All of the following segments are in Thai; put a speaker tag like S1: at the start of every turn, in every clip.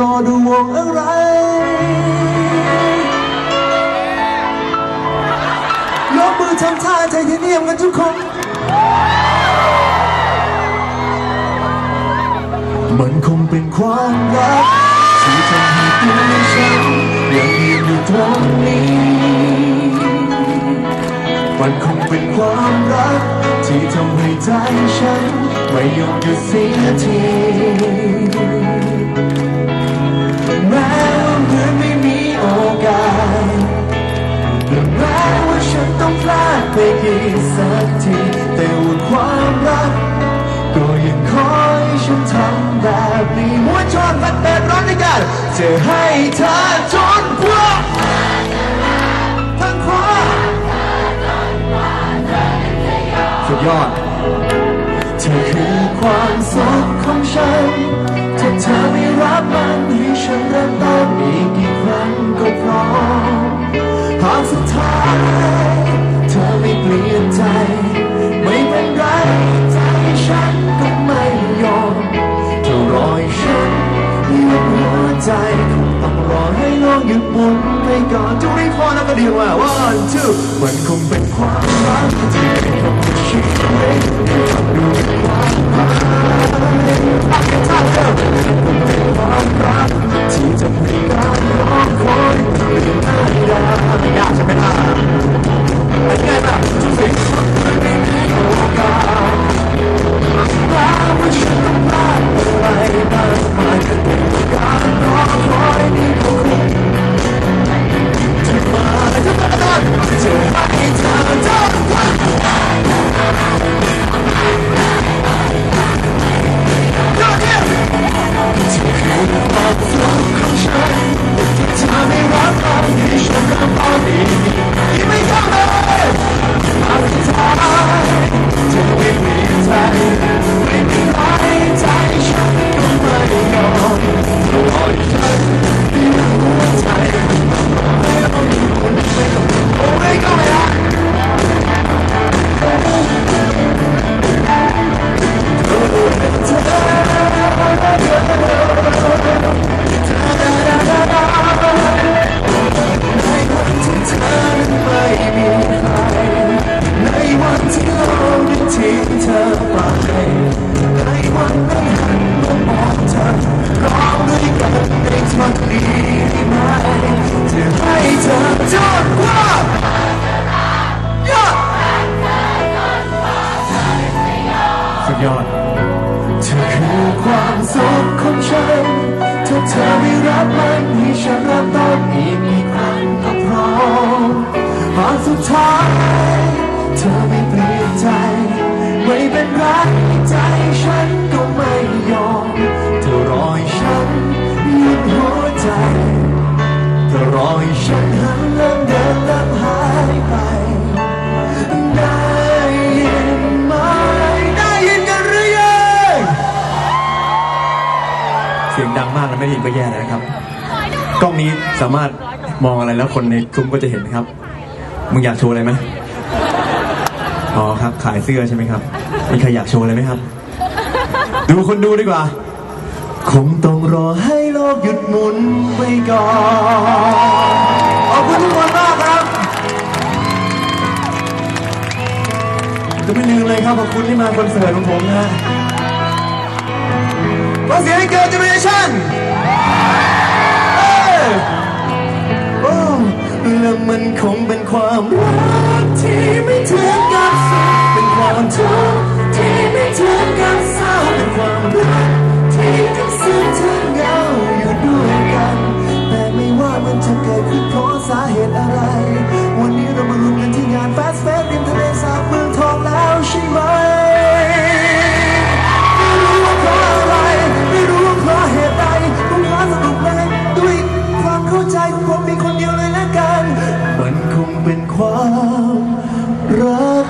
S1: รอดูวงอะไร ยกมือทำท่าไทเทเนียมกันทุกคน มันคงเป็นความรักที่ทำให้ตัวฉันยังยืนอยู่ตรงนี้ มันคงเป็นความรักที่ทำให้ใจฉันไม่ยอมหยุดเสียที ไปกี่สักทีแต่ว่าความรัก ก็ยังคอยฉันทำแบบนี้หัวชอนพันแปดร้อยด้วยกันจะให้เธอจนกว่าทั้งความสุดยอดเธอคือความสุขของฉัน อแล้วก็เดียวว่า one two มันคง สุดยอด เธอคือความสุขของฉัน ถ้าเธอไม่รับมันให้ฉันรับต้นอีกอีกครั้งก็พร้อมหากสุดท้าย
S2: สียงดังมาไม่ได้ยินก็แย่แล้วนะครับ กล้องนี้สามารถมองอะไรแล้วคนในซุ้มก็จะเห็นนะครับ มึงอยากโชว์อะไรไหมอ๋อครับ ขายเสื้อใช่ไหมครับ มีใครอยากโชว์อะไรไหมครับ ดูคนดูดีกว่า
S1: คงต้องรอให้โลกหยุดหมุนไปก่อนขอบคุณทุกคนมากครับ
S2: จะไม่ลืมเลยครับขอบคุณที่มาคอนเสิร์ตของผมนะ ฮะ
S1: ขอเสียงให้เกิดเจเนอเรชั่นโอ้และมันคงเป็นความรักที่ไม่ถึงกับสุข รัก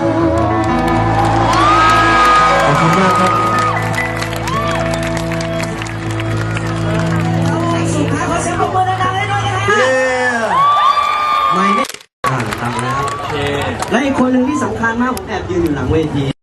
S2: ขอบคุณมากครับ
S3: สุดท้ายขอเสียงปรบมือดังๆให้ด้วยนะฮะ
S2: ไม่เนี่ยอ่าตามแล้ว
S3: และอีกคนหนึ่งที่สำคัญมากผมแอบยืนอยู่หลังเวที